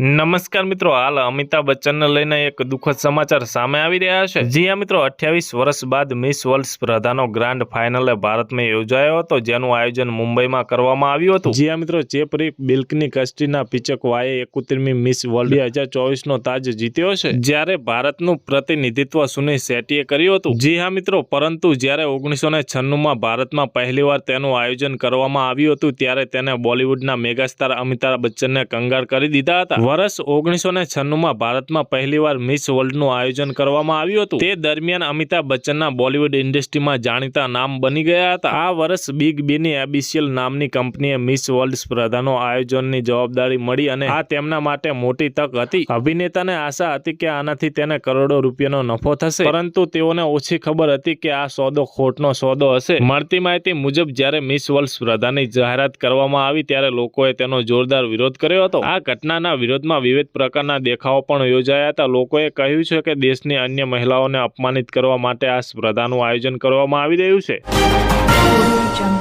નમસ્કાર મિત્રો હાલ અમિતાભ બચ્ચનને લઈને એક દુઃખદ સમાચાર સામે આવી રહ્યા છે. જી હા મિત્રો અઠ્યાવીસ વર્ષ બાદ મિસ વર્લ્ડ સ્પર્ધાનો ગ્રાન્ડ ફાઇનલે ભારતમાં યોજાયો હતો જેનું આયોજન મુંબઈમાં કરવામાં આવ્યું હતું. જી હા મિત્રો ચેપરી બિલ્કની કસ્ટીના પિચકવાએ એકોતેરમી મિસ વર્લ્ડ બે હજાર ચોવીસનો તાજ જીત્યો છે. જ્યારે ભારતનું પ્રતિનિધિત્વ સુનિલ શેટ્ટીએ કર્યું હતું. જી હા મિત્રો પરંતુ જ્યારે ઓગણીસો ને છન્નુંમાં ભારતમાં પહેલીવાર તેનું આયોજન કરવામાં આવ્યું હતું ત્યારે તેને બોલિવૂડના મેગાસ્ટાર અમિતાભ બચ્ચનને કંગાળ કરી દીધા હતા. વર્ષ ઓગણીસો ને છન્નુંમાં ભારતમાં પહેલીવાર મિસ વર્લ્ડનું આયોજન કરવામાં આવ્યું હતું. તે દરમિયાન અમિતાભ બચ્ચનના બોલિવૂડ ઇન્ડસ્ટ્રીમાં જાણીતા નામ બની ગયા હતા. આ વર્ષ બિગ બીની એબિશિયલ નામની કંપનીએ મિસ વર્લ્ડ સ્પર્ધાનો આયોજનની જવાબદારી મળી અને આ તેમના માટે મોટી તક હતી. અભિનેતાને આશા હતી કે આનાથી તેને કરોડો રૂપિયાનો નફો થશે, પરંતુ તેઓને ઓછી ખબર હતી કે આ સોદો ખોટનો સોદો હશે. મળતી માહિતી મુજબ, જ્યારે મિસ વર્લ્ડ સ્પર્ધાની જાહેરાત કરવામાં આવી, ત્યારે લોકોએ તેનો જોરદાર વિરોધ કર્યો હતો. આ ઘટનાના વિરોધમાં વિવિધ પ્રકારના દેખાવો પણ યોજાયા હતા લોકોએ કહ્યું છે કે દેશની અન્ય મહિલાઓને અપમાનિત કરવા માટે આ સ્પર્ધાનું આયોજન કરવામાં આવી રહ્યું છે.